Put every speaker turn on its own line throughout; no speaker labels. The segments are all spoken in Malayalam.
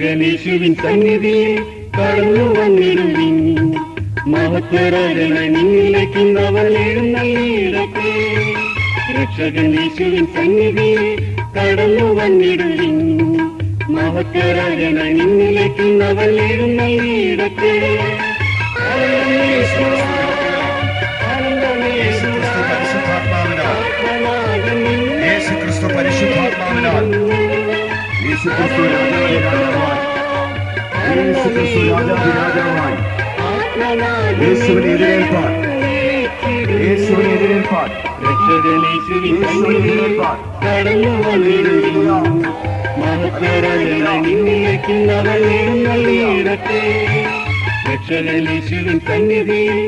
രക്ഷകനേശുവിൻ സന്നിധിയിൽ കടന്നു വന്നിടുവിൻ. മഹത്വരാജന നിന്നിലേക്ക് അവൻ എഴുന്നള്ളിയിടത്തെ രക്ഷകനേശുവിൻ സന്നിധിയിൽ കടന്നു വന്നിടുവിൻ. മഹത്വരാജന നിന്നിലേക്ക് അവൻ എഴുന്നള്ളിയിടത്തെ ആനന്ദമേശു, ആനന്ദമേശു,
പരിശുദ്ധാത്മാവിനാൽ.
ആത്മനാഥൻ നിന്നെ
യേശു ക്രിസ്തു പരിശുദ്ധാത്മാവിനാൽ യേശു ക്രിസ്തു രാജാതി രാജാവായി യേശു ക്രിസ്തു രാജാതി രാജാവായി യേശുവിനെ എതിരേൽപ്പാൻ. യേശുവിനെ എതിരേൽപ്പാൻ യേശുവിനെ എതിരേൽപ്പാൻ
എഴുന്നള്ളിയിടട്ടെ രക്ഷകനേശുവിൻ സന്നിധിയിൽ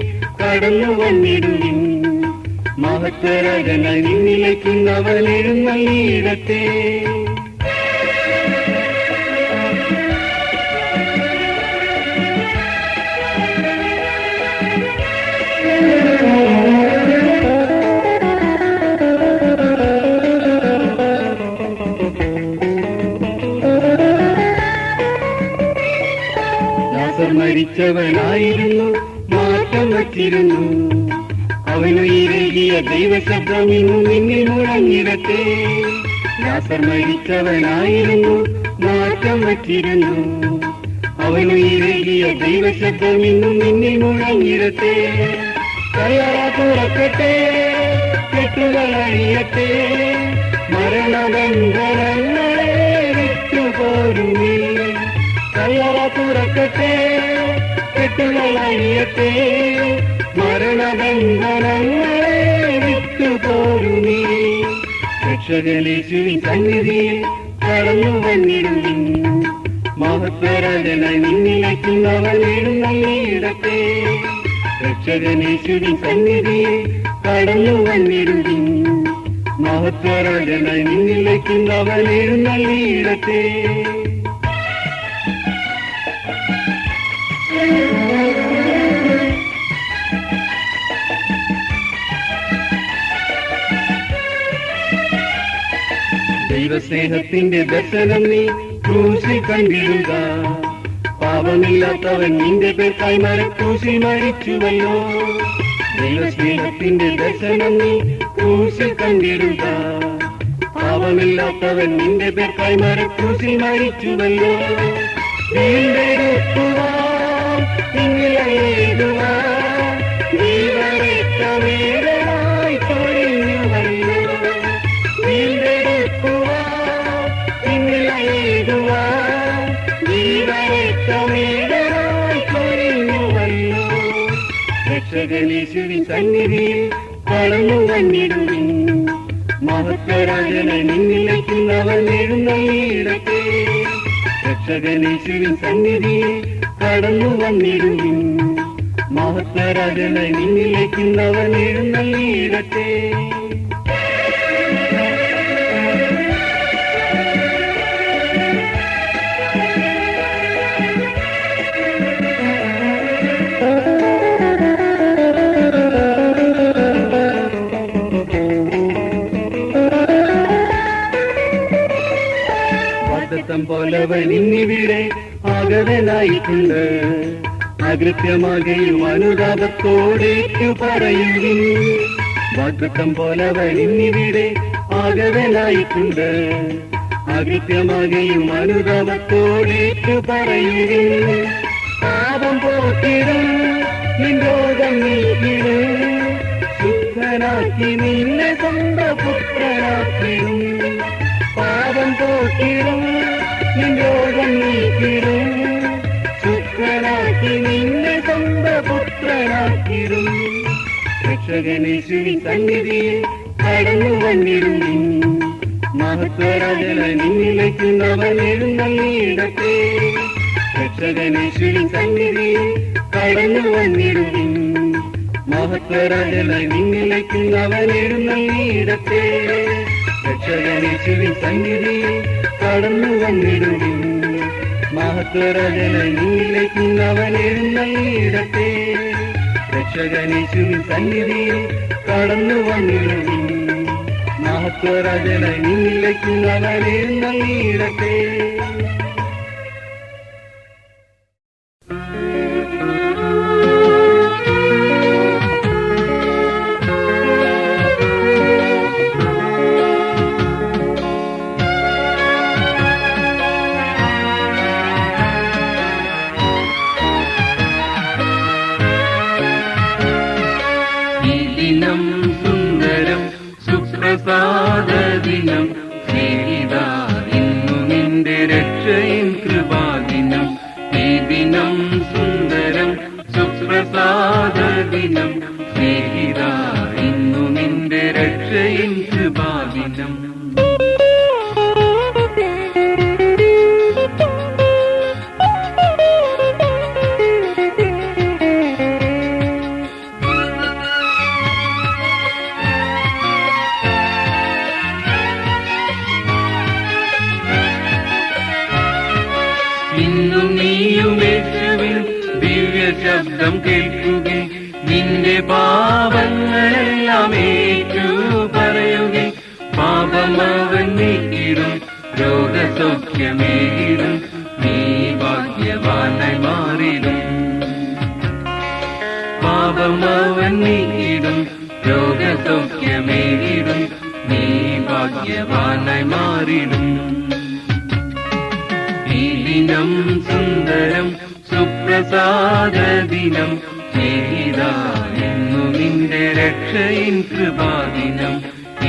കടന്നു വന്നിടുവിൻ മഹത്വരാജന നിന്നിലേക്ക് അവൻ മരിച്ചവനായിരുന്നു മാറ്റം വച്ചിരുന്നു അവനുയിരകിയ ദൈവശബ്ദം ഇന്നു നിന്നിൽ മുഴങ്ങിടത്തെ ലാസർ മരിച്ചവനായിരുന്നു മാറ്റം വച്ചിരുന്നു അവനുയിരകിയ ദൈവശബ്ദം ഇന്നു നിന്നിൽ മുഴങ്ങിടത്തെ കയറ തുറക്കട്ടെ കെട്ടുകൾ മരണബന്ധനങ്ങളെ വിട്ടുപോരുമേ. കയറ തുറക്കട്ടെ കെട്ടുകൾ അഴിയട്ടെ മരണബന്ധനങ്ങളെ വിട്ടുപോരുമേ. രക്ഷകനേശുവിൻ സന്നിധിയിൽ കടന്നു വന്നിടുവിൻ. മഹത്വരാജന നിന്നിലേക്കുന്നവനിടത്തെ എഴുന്നള്ളിയിടട്ടെ രക്ഷകനേശുവിൻ സന്നിധിയിൽ കടന്നു വന്നിരുന്നു മഹത്വരാജന നിന്നിലേക്ക് അവൻ ദൈവസ്നേഹത്തിന്റെ ദർശനം നീ ക്രൂശി കണ്ടിടുക. പാപമില്ലാത്തവൻ നിന്റെ പേർക്കായി മരക്രൂശി മരിച്ചുവല്ലോ. ദൈവസ്നേഹത്തിന്റെ ദർശനം നീ ക്രൂശി കണ്ടിടുക. പാപമില്ലാത്തവൻ നിന്റെ പേർക്കായി മരക്രൂശി മരിച്ചുവല്ലോ. വീണ്ടെടുക്കുവാൻ രക്ഷകനേശുവിൻ സന്നിധിയിൽ കടന്നു വന്നിടുവിൻ. മഹത്വരാജന നിന്നിലേക്ക് അവൻ എഴുന്നള്ളിയിടട്ടെ രക്ഷകനേശുവിൻ സന്നിധിയിൽ കടന്നു വന്നിരുന്നു മഹത്തരാജനെ നിന്നിലേക്കുന്നവൻ എഴുന്നള്ളിയിടട്ടെ ആഗതനായിട്ടുണ്ട് അകൃത്യമാകെയും അനുതാപത്തോടേറ്റു പറയുന്നു. വാഗ്ദത്തം പോലവൻ ഇന്നിവിടെ ആഗതനായിട്ടുണ്ട്. അകൃത്യമാകെയും അനുതാപത്തോടേറ്റു പറയുന്നു. പാപം പോക്കിടും നിൻ രോഗം നീക്കിടും നിന്നെ സ്വന്തം പുത്രനാക്കിടും. പാപം പോക്കിടും നിരോധം നീക്കിടും. രക്ഷകനേശുവിൻ സന്നിധിയിൽ കടന്നു അവൻ എഴുന്നള്ളിയിടട്ടെ രക്ഷകനേശുവിൻ സന്നിധിയിൽ കടന്നു വന്നിടും മഹത്വരാജന നിലയ്ക്കുന്നവരെ അവൻ
പാപം അവൻ നീക്കിടും രോഗസൗഖ്യമേകിടും നീ ഭാഗ്യവാനായി മാറിടും പാപം നീക്കിടും രോഗസൗഖ്യമേകിടും നീ ഭാഗ്യവാനായി മാറിടും. ദിനം സുന്ദരം സുപ്രസാദ ദിനം എന്നു നിന്റെ രക്ഷയിൻ കൃപാദിനം.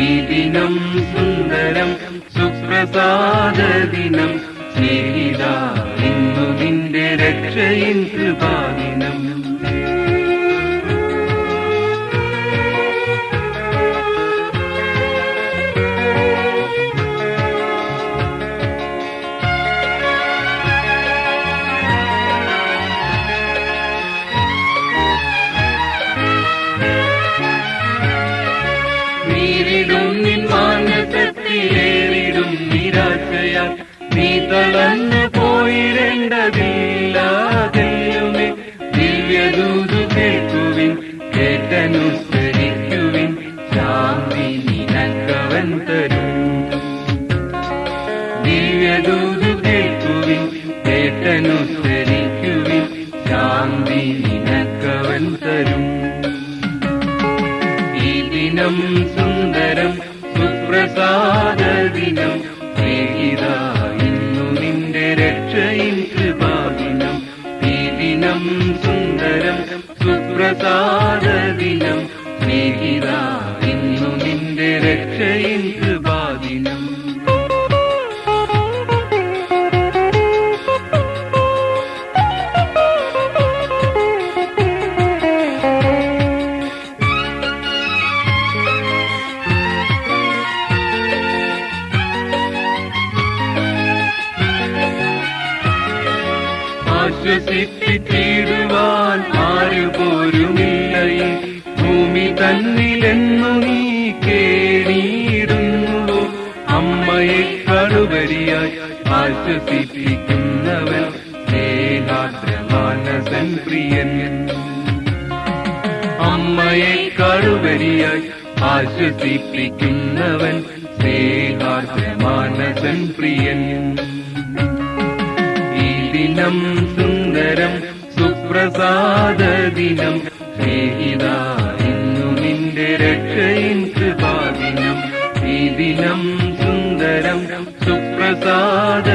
ഈ ദിനം സുന്ദരം സുപ്രസാദ ദിനം സ്നേഹിത ഇന്നു നിന്റെ രക്ഷയിൻ കൃപാദിനം. നീ തളർന്നു പോയിരേണ്ടതില്ല തെല്ലുമേ. ദിവ്യദൂതു കേൾക്കുവിൻ കേട്ടനുസരിക്കുവിൻ ശാന്തി നിനക്കവൻ തരും. ദിവ്യദൂതു സുന്ദരം സുപ്രസാദ ദിനം സ്നേഹിത ഇന്നു നിന്റെ രക്ഷയിൻ കൃപാദിനം. ആശ്വസിപ്പിച്ചിടുവാൻ ആരുപോരുമില്ലയിൽ ഭൂമി തന്നിലെന്നു നീ കേടിയിരുന്നുവോ അമ്മയെ കടുവരിയായി ആശ്വസിപ്പിക്കുന്നവൻ സ്നേഹാദ്രമാനസൻ പ്രിയൻ. അമ്മയെ കടുവരിയായി ആശ്വസിപ്പിക്കുന്നവൻ സ്നേഹാദ്രമാനസൻ പ്രിയൻ. ഈ ദിനം സുപ്രസാദ ദിനം സ്നേഹിത ഇന്നു നിന്റെ രക്ഷയിൻ കൃപാദിനം. ഈ ദിനം സുന്ദരം സുപ്രസാദ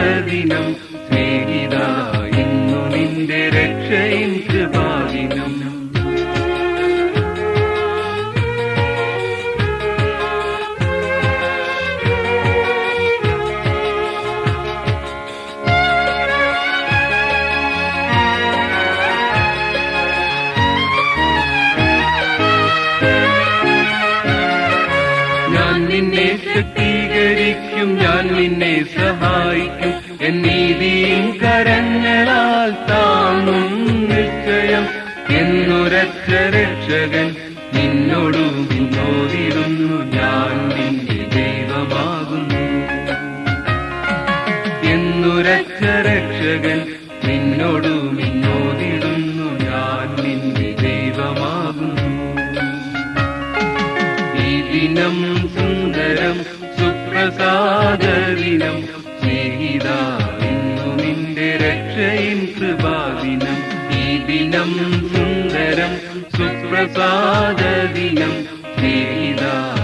എൻ നീതിയും കരങ്ങളാൽ താങ്ങും നിശ്ചയം. എന്നുരച്ച രക്ഷകൻ നിന്നോടു നിന്നോടിടുന്നു ഞാൻ നിന്റെ ദൈവമാകുന്നു. എന്നുരച്ച രക്ഷകൻ നിന്നോടു നിന്നോടിടുന്നു ഞാൻ നിന്റെ ദൈവമാകുന്നു. ഈ ദിനം സുന്ദരം സുപ്രസാദ ദിനം ഇന്നു നിന്റെ രക്ഷയിൻ കൃപാദിനം. ഈ ദിനം സുന്ദരം സുപ്രസാദ ദിനം സ്നേഹിത.